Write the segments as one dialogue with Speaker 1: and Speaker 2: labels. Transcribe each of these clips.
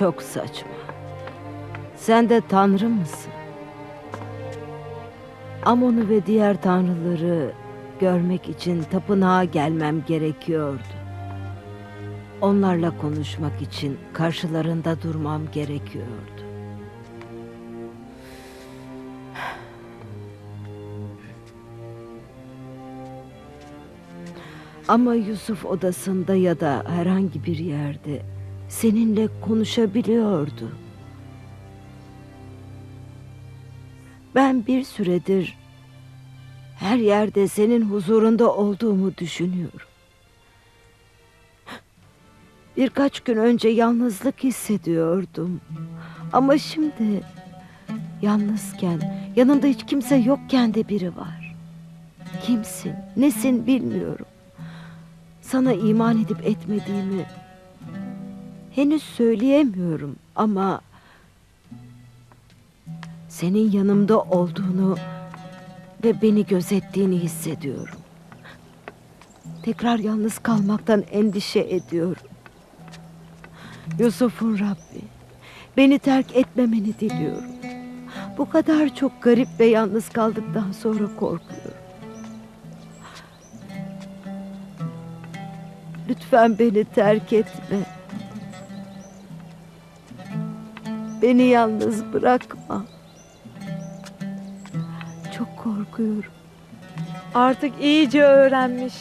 Speaker 1: çok saçma. Sen de tanrı mısın? Amon'u ve diğer tanrıları görmek için tapınağa gelmem gerekiyordu. Onlarla konuşmak için karşılarında durmam gerekiyordu. Ama Yusuf odasında ya da herhangi bir yerde seninle konuşabiliyordu. Ben bir süredir her yerde senin huzurunda olduğumu düşünüyorum. Birkaç gün önce yalnızlık hissediyordum. Ama şimdi yalnızken, yanında hiç kimse yokken de biri var. Kimsin, nesin bilmiyorum. Sana iman edip etmediğimi henüz söyleyemiyorum ama senin yanımda olduğunu ve beni gözettiğini hissediyorum. Tekrar yalnız kalmaktan endişe ediyorum. Yusuf'un Rabbi, beni terk etmemeni diliyorum. Bu kadar çok garip ve yalnız kaldıktan sonra korkuyorum. Lütfen beni terk etme. Beni yalnız bırakma. Çok korkuyorum.
Speaker 2: Artık iyice öğrenmiş.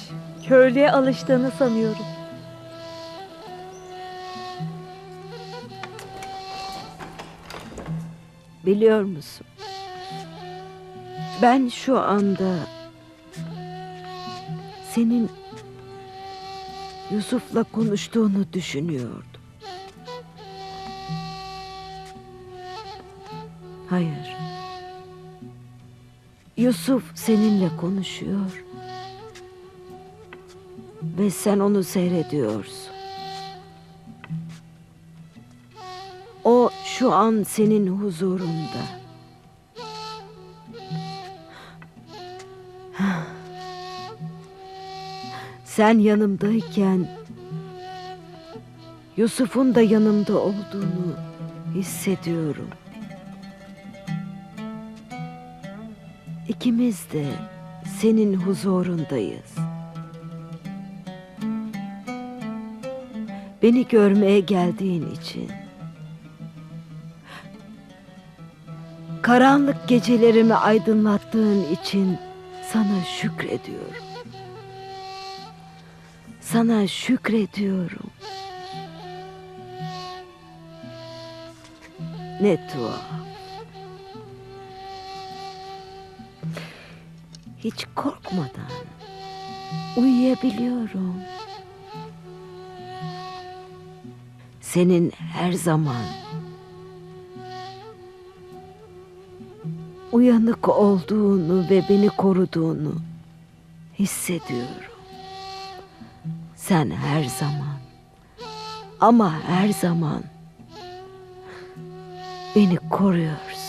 Speaker 2: Köylüye alıştığını sanıyorum.
Speaker 1: Biliyor musun? Ben şu anda senin Yusuf'la konuştuğunu düşünüyordum. Hayır. Yusuf seninle konuşuyor. Ve sen onu seyrediyorsun. O şu an senin huzurunda. Sen yanımdayken Yusuf'un da yanımda olduğunu hissediyorum. İkimiz de senin huzurundayız. Beni görmeye geldiğin için Karanlık gecelerimi aydınlattığın için sana şükrediyorum. Sana şükrediyorum. Ne tuhaf. Hiç korkmadan uyuyabiliyorum. Senin her zaman uyanık olduğunu ve beni koruduğunu hissediyorum. Sen her zaman ama her zaman beni koruyorsun.